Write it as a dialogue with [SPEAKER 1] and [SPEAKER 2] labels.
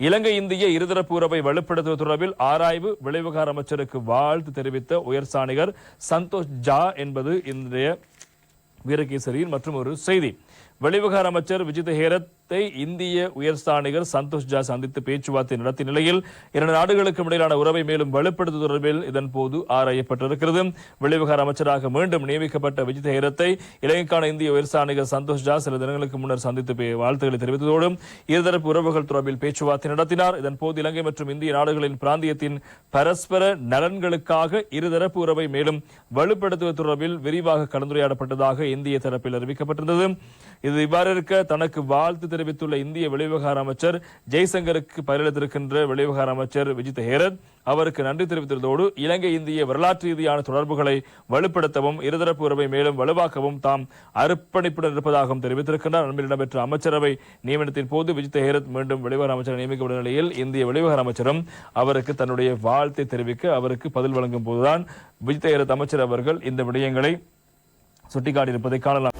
[SPEAKER 1] இலங்கை இந்திய இருதரப்பு உறவை வலுப்படுத்துவது தொடர்பில் ஆராய்வு விளைவுகார அமைச்சருக்கு வாழ்த்து தெரிவித்த உயர்சாணிகர் சந்தோஷ் ஜா என்பது இன்றைய வீரகேசரியின் மற்றும் ஒரு செய்தி. வெளிவிவகார அமைச்சர் விஜித் ஹேரத் ஹேரத்தை இந்திய உயர்ஸ்தானிகர் சந்தோஷ் ஜா சந்தித்து பேச்சுவார்த்தை நடத்திய நிலையில் இரண்டு நாடுகளுக்கும் இடையிலான உறவை மேலும் வலுப்படுத்து தொடர்பில் இதன் போது ஆராயப்பட்டிருக்கிறது. வெளிவிவகார அமைச்சராக மீண்டும் நியமிக்கப்பட்ட விஜித் ஹேரத்தை இலங்கைக்கான இந்திய உயர்ஸ்தானிகர் சந்தோஷ் ஜா சில தினங்களுக்கு முன்னர் சந்தித்து வாழ்த்துக்களை தெரிவித்ததோடு இருதரப்பு உறவுகள் தொடர்பில் பேச்சுவார்த்தை நடத்தினார். இதன் போது இலங்கை மற்றும் இந்திய நாடுகளின் பிராந்தியத்தின் பரஸ்பர நலன்களுக்காக இருதரப்பு உறவை மேலும் வலுப்படுத்துவது தொடர்பில் விரிவாக கலந்துரையாடப்பட்டதாக இந்திய தரப்பில் அறிவிக்கப்பட்டிருந்தது. இது இவ்வாறு இருக்க தனக்கு வாழ்த்து தெரிவித்துள்ள இந்திய வெளிவிவகார அமைச்சர் ஜெய்சங்கருக்கு பதிலளித்திருக்கின்ற வெளிவிவகார அமைச்சர் விஜித் ஹேரத் அவருக்கு நன்றி தெரிவித்துள்ளதோடு இலங்கை இந்திய வரலாற்று ரீதியான தொடர்புகளை வலுப்படுத்தவும் இருதரப்பு உறவை மேலும் வலுவாக்கவும் தாம் அர்ப்பணிப்புடன் இருப்பதாகவும் தெரிவித்திருக்கின்றார். அண்மையில் இடம்பெற்ற அமைச்சரவை நியமனத்தின் போது விஜித் ஹேரத் மீண்டும் வெளிவிவகார அமைச்சர் நியமிக்கப்பட்ட நிலையில் இந்திய வெளிவிவகார அமைச்சரும் அவருக்கு தன்னுடைய வாழ்த்தை தெரிவிக்க அவருக்கு பதில் வழங்கும் போதுதான் விஜித் ஹேரத் அமைச்சர் அவர்கள் இந்த விடயங்களை சுட்டிக்காட்டியிருப்பதை காணலாம்.